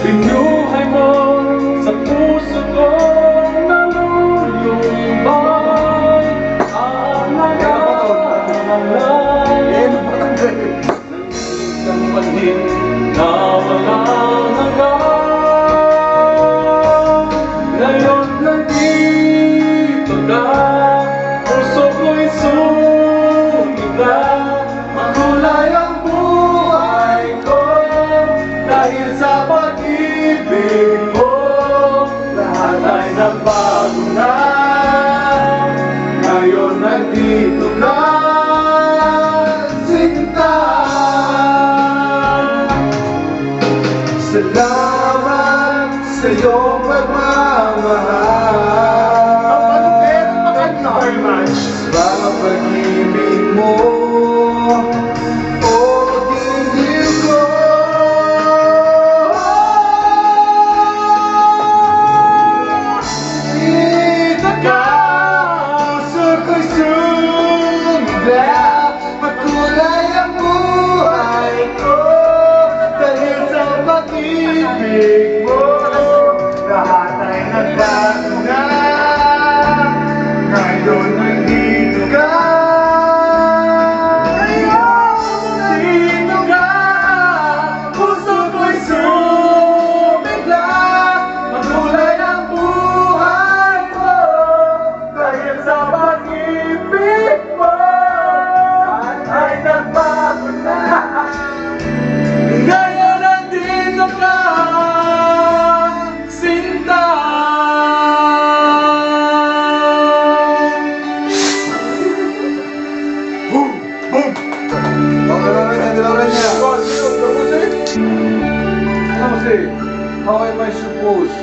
Binuhay mo sa puso ko nalulumbay Ang nagkamalay Nang isang panhin na wala dahil sa pag-ibig mo Lahat ay nagbago na. Ngayon nandito na Sinta. Salamat sa iyong pagmamahal. me pegou na How am I supposed?